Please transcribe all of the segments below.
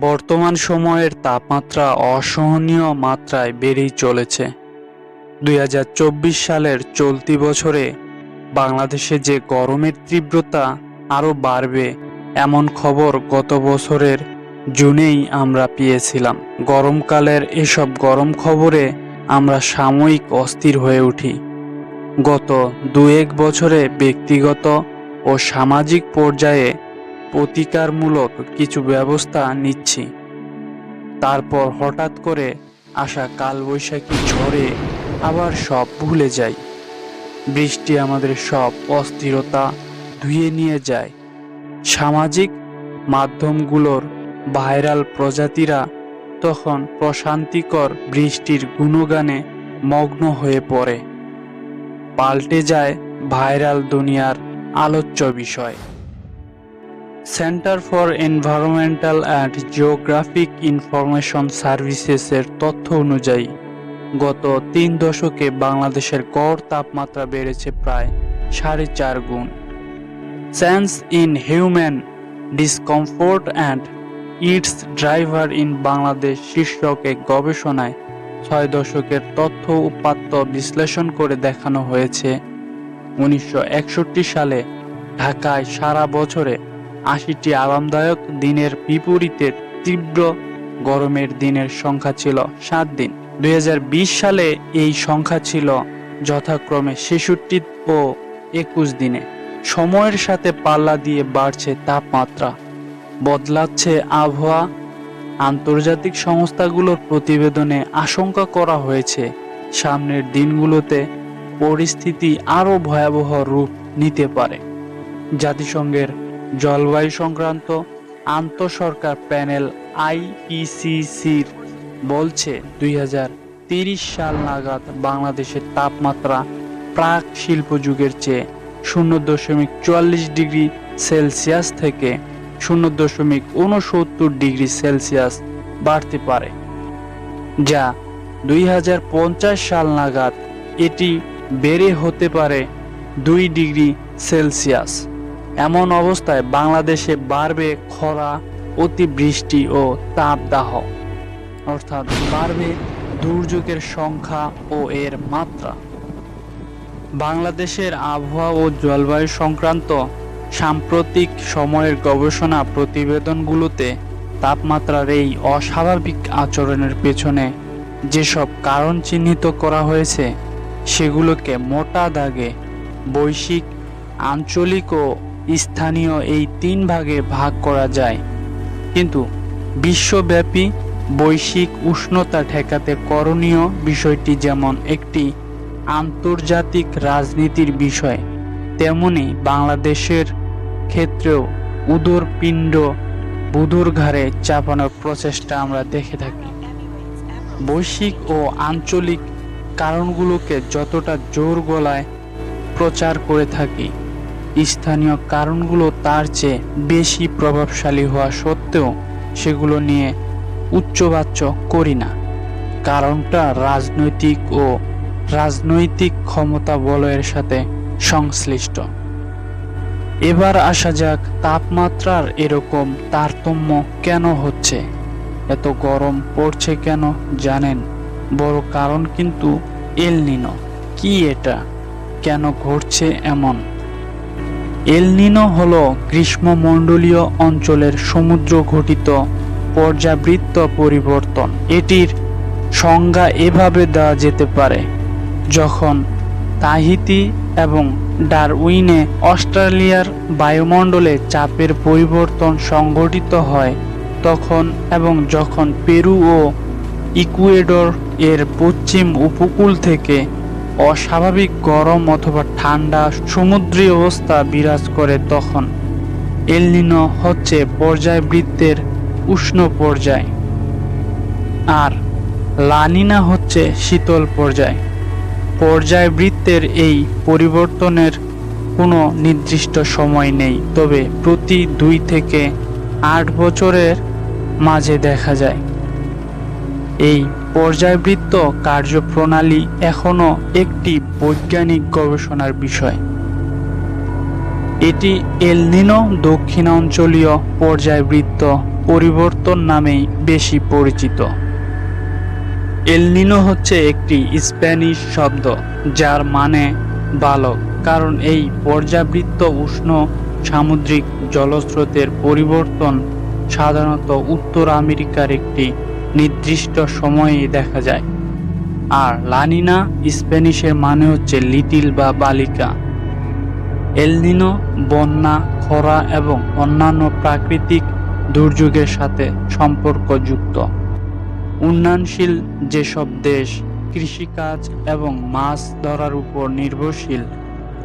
বর্তমান সময়ের তাপমাত্রা অসহনীয় মাত্রায় বেড়েই চলেছে। দুই হাজার চব্বিশ সালের চলতি বছরে বাংলাদেশে যে গরমের তীব্রতা আরও বাড়বে, এমন খবর গত বছরের জুনেই আমরা পেয়েছিলাম। গরমকালের এসব গরম খবরে আমরা সাময়িক অস্থির হয়ে উঠি। গত দু এক বছরে ব্যক্তিগত ও সামাজিক পর্যায়ে প্রতিকারমূলক কিছু ব্যবস্থা নিচ্ছি। তারপর হঠাৎ করে আসা কালবৈশাখী ঝড়ে আবার সব ভুলে যাই। বৃষ্টি আমাদের সব অস্থিরতা ধুয়ে নিয়ে যায়। সামাজিক মাধ্যমগুলোর ভাইরাল প্রজাতিরা তখন প্রশান্তিকর বৃষ্টির গুণগানে মগ্ন হয়ে পড়ে। পাল্টে যায় ভাইরাল দুনিয়ার আলোচ্য বিষয়। Centre for environmental and geographic information সার্ভিসেসের তথ্য অনুযায়ী, গত তিন দশকে বাংলাদেশের গড় তাপমাত্রা বেড়েছে প্রায় সাড়ে চার গুণ। Sense in human discomfort and its driver in Bangladesh শীর্ষক এক গবেষণায় ছয় দশকের তথ্য উপাত্ত বিশ্লেষণ করে দেখানো হয়েছে। উনিশশো একষট্টি সালে ঢাকায় সারা বছরে আশিটি আরামদায়ক দিনের বিপরীতে তীব্র গরমের দিনের সংখ্যা ছিল সাত দিন। দুই হাজার বিশ সালে এই সংখ্যা ছিল যথাক্রমে ছেষট্টি ও একুশ দিনে। সময়ের সাথে পাল্লা দিয়ে বাড়ছে তাপমাত্রা। বদলাচ্ছে আবহাওয়া। আন্তর্জাতিক সংস্থাগুলোর প্রতিবেদনে আশঙ্কা করা হয়েছে, সামনের দিনগুলোতে পরিস্থিতি আরও ভয়াবহ রূপ নিতে পারে। জাতিসংঘের জলবায়ু সংক্রান্ত আন্তঃসরকার প্যানেল আইপিসিসির বলছে, দুই সাল নাগাদ বাংলাদেশের তাপমাত্রা প্রাক শিল্প যুগের চেয়ে শূন্য দশমিক চুয়াল্লিশ ডিগ্রি সেলসিয়াস থেকে শূন্য দশমিক উনসত্তর ডিগ্রি সেলসিয়াস বাড়তে পারে, যা দুই হাজার পঞ্চাশ সাল নাগাদ এটি বেড়ে হতে পারে দুই ডিগ্রি সেলসিয়াস। এমন অবস্থায় বাংলাদেশে বাড়বে খরা, অতিবৃষ্টি ও তাপদাহ। অর্থাৎ বাড়বে দুর্যোগের সংখ্যা ও এর মাত্রা। বাংলাদেশের আবহাওয়া ও জলবায়ু সংক্রান্ত সাম্প্রতিক সময়ের গবেষণা প্রতিবেদনগুলোতে তাপমাত্রার এই অস্বাভাবিক আচরণের পেছনে যেসব কারণ চিহ্নিত করা হয়েছে, সেগুলোকে মোটা দাগে বৈশ্বিক, আঞ্চলিক ও স্থানীয় এই তিন ভাগে ভাগ করা যায়। কিন্তু বিশ্বব্যাপী বৈশ্বিক উষ্ণতা ঠেকাতে করণীয় বিষয়টি যেমন একটি আন্তর্জাতিক রাজনীতির বিষয়, তেমনি বাংলাদেশের ক্ষেত্রেও উদর পিণ্ড বুধুর ঘাড়ে চাপানোর প্রচেষ্টা আমরা দেখে থাকি। বৈশ্বিক ও আঞ্চলিক কারণগুলোকে যতটা জোর গলায় প্রচার করে থাকি স্থানীয় কারণগুলো তার চেয়ে বেশি প্রভাবশালী হওয়া সত্ত্বেও সেগুলো নিয়ে উচ্চবাচ্য করি না। কারণটা রাজনৈতিক ও রাজনৈতিক ক্ষমতা বলয়ের সাথে সংশ্লিষ্ট। এবার আসা যাক তাপমাত্রার এরকম তারতম্য কেন হচ্ছে? এত গরম পড়ছে কেন জানেন? বড় কারণ কিন্তু এল নিনো। কি এটা? কেন ঘটছে এমন? এল নিনো হলো গ্রীষ্মমণ্ডলীয় অঞ্চলের সমুদ্র ঘটিত পর্যাবৃত্ত পরিবর্তন। এটির সংজ্ঞা এভাবে দেওয়া যেতে পারে, যখন তাহিতি এবং ডারউইনে অস্ট্রেলিয়ার বায়ুমণ্ডলে চাপের পরিবর্তন সংঘটিত হয়, তখন এবং যখন পেরু ও ইকুয়েডর এর পশ্চিম উপকূল থেকে অস্বাভাবিক গরম অথবা ঠান্ডা সমুদ্রী অবস্থা বিরাজ করে তখন। এলনিনো হচ্ছে পর্যায়বৃত্তের উষ্ণ পর্যায়। আর লানিনা হচ্ছে শীতল পর্যায়। পর্যায়বৃত্তের এই পরিবর্তনের কোনো নির্দিষ্ট সময় নেই, তবে প্রতি দুই থেকে আট বছরের মাঝে দেখা যায়। এই পর্যায়বৃত্ত কার্যপ্রণালী এখনও একটি বৈজ্ঞানিক গবেষণার বিষয়। এটি এলনিনো দক্ষিণাঞ্চলীয় পর্যায়বৃত্ত পরিবর্তন নামেই বেশি পরিচিত। এলনিনো হচ্ছে একটি স্প্যানিশ শব্দ, যার মানে বালক, কারণ এই পর্যাবৃত্ত উষ্ণ সামুদ্রিক জলস্রোতের পরিবর্তন সাধারণত উত্তর আমেরিকার একটি নির্দিষ্ট সময়ে দেখা যায়। আর লানিনা স্প্যানিশের মানে হচ্ছে লিটিল বা বালিকা। এলনিনো, বন্যা, খরা এবং অন্যান্য প্রাকৃতিক দুর্যোগের সাথে সম্পর্কযুক্ত। উন্নয়নশীল যেসব দেশ, কৃষিকাজ এবং মাছ ধরার উপর নির্ভরশীল,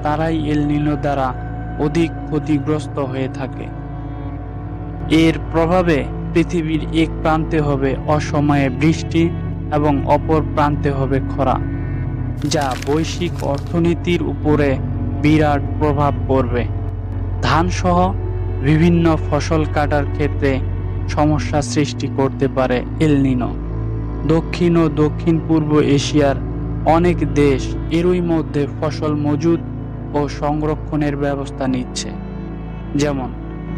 তারাই এলনিনো দ্বারা অধিক ক্ষতিগ্রস্ত হয়ে থাকে। এর প্রভাবে পৃথিবীর এক প্রান্তে হবে অসময়ে বৃষ্টি এবং অপর প্রান্তে হবে খরা, যা বৈশ্বিক অর্থনীতির উপরে বিরাট প্রভাব পড়বে। ধানসহ বিভিন্ন ফসল কাটার ক্ষেত্রে সমস্যা সৃষ্টি করতে পারে এলনিনো দক্ষিণ ও দক্ষিণ পূর্ব এশিয়ার অনেক দেশ এরই মধ্যে ফসল মজুদ ও সংরক্ষণের ব্যবস্থা নিচ্ছে। যেমন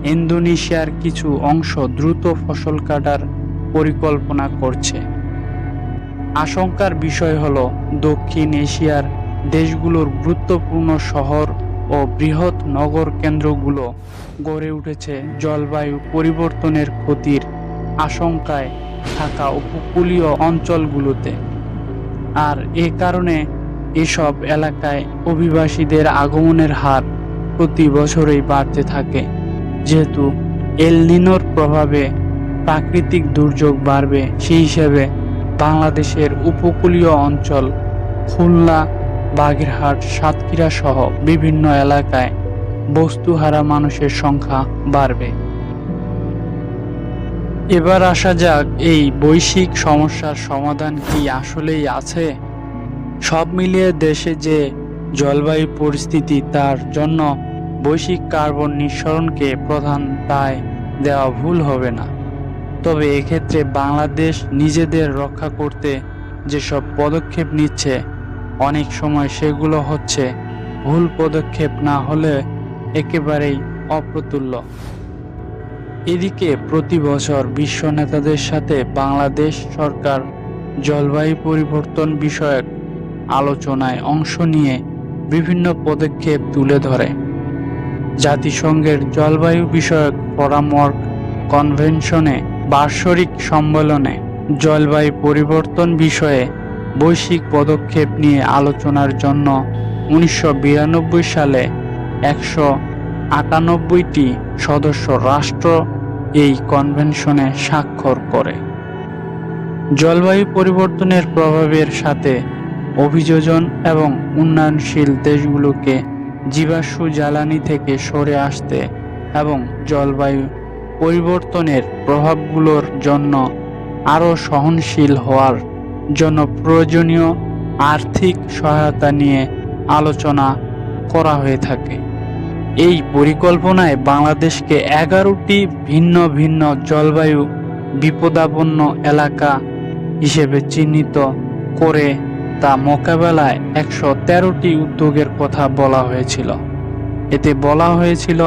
ইন্দোনেশিয়ার কিছু অংশ দ্রুত ফসল কাটার পরিকল্পনা করছে। আশঙ্কার বিষয় হল, দক্ষিণ এশিয়ার দেশগুলোর গুরুত্বপূর্ণ শহর ও বৃহৎ নগর কেন্দ্রগুলো গড়ে উঠেছে জলবায়ু পরিবর্তনের ক্ষতির আশঙ্কায় থাকা উপকূলীয় অঞ্চলগুলোতে। আর এ কারণে এসব এলাকায় অভিবাসীদের আগমনের হার প্রতি বছরেই বাড়তে থাকে। যেহেতু এলনিনোর প্রভাবে প্রাকৃতিক দুর্যোগ বাড়বে, সেই হিসেবে বাংলাদেশের উপকূলীয় অঞ্চল খুলনা, বাগেরহাট, সাতক্ষীরা সহ বিভিন্ন এলাকায় বস্তুহারা মানুষের সংখ্যা বাড়বে। এবার আসা যাক এই বৈশ্বিক সমস্যার সমাধান কি আসলেই আছে? সব মিলিয়ে দেশে যে জলবায়ু পরিস্থিতি তার জন্য বৈশ্বিক কার্বন নিঃসরণকে প্রধান দায় দেওয়া ভুল হবে না। তবে এক্ষেত্রে বাংলাদেশ নিজেদের রক্ষা করতে যেসব পদক্ষেপ নিচ্ছে, অনেক সময় সেগুলো হচ্ছে ভুল পদক্ষেপ না হলে একেবারেই অপ্রতুল্য। এদিকে প্রতি বছর বিশ্ব নেতাদের সাথে বাংলাদেশ সরকার জলবায়ু পরিবর্তন বিষয়ক আলোচনায় অংশ নিয়ে বিভিন্ন পদক্ষেপ তুলে ধরে। জাতিসংঘের জলবায়ু বিষয়ক পরামর্শ কনভেনশনে বার্ষরিক সম্মেলনে জলবায়ু পরিবর্তন বিষয়ে বৈশ্বিক পদক্ষেপ নিয়ে আলোচনার জন্য উনিশশো বিরানব্বই সালে একশো আটানব্বইটি সদস্য রাষ্ট্র এই কনভেনশনে স্বাক্ষর করে। জলবায়ু পরিবর্তনের প্রভাবের সাথে অভিযোজন এবং উন্নয়নশীল দেশগুলোকে জীবাশ্ম জ্বালানি থেকে সরে আসতে এবং জলবায়ু পরিবর্তনের প্রভাবগুলোর জন্য আরও সহনশীল হওয়ার জন্য প্রয়োজনীয় আর্থিক সহায়তা নিয়ে আলোচনা করা হয়ে থাকে। এই পরিকল্পনায় বাংলাদেশকে এগারোটি ভিন্ন ভিন্ন জলবায়ু বিপদাপন্ন এলাকা হিসেবে চিহ্নিত করে তা মোকাবেলায় একশো তেরোটি উদ্যোগের কথা বলা হয়েছিল। এতে বলা হয়েছিল,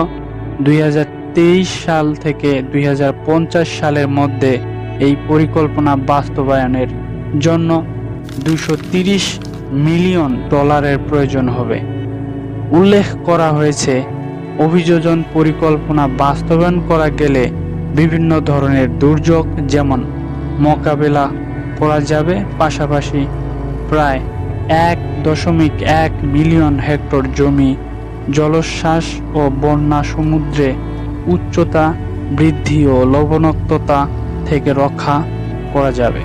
দুই হাজার তেইশ সাল থেকে দুই হাজার পঞ্চাশ সালের মধ্যে এই পরিকল্পনা বাস্তবায়নের জন্য দুশো মিলিয়ন ডলারের প্রয়োজন হবে। উল্লেখ করা হয়েছে, অভিযোজন পরিকল্পনা বাস্তবায়ন করা গেলে বিভিন্ন ধরনের দুর্যোগ যেমন মোকাবেলা করা যাবে, পাশাপাশি প্রায় এক দশমিক এক মিলিয়ন হেক্টর জমি, জলোচ্ছ্বাস ও বন্যা সমুদ্রে উচ্চতা, বৃদ্ধি ও লবণাক্ততা থেকে রক্ষা করা যাবে।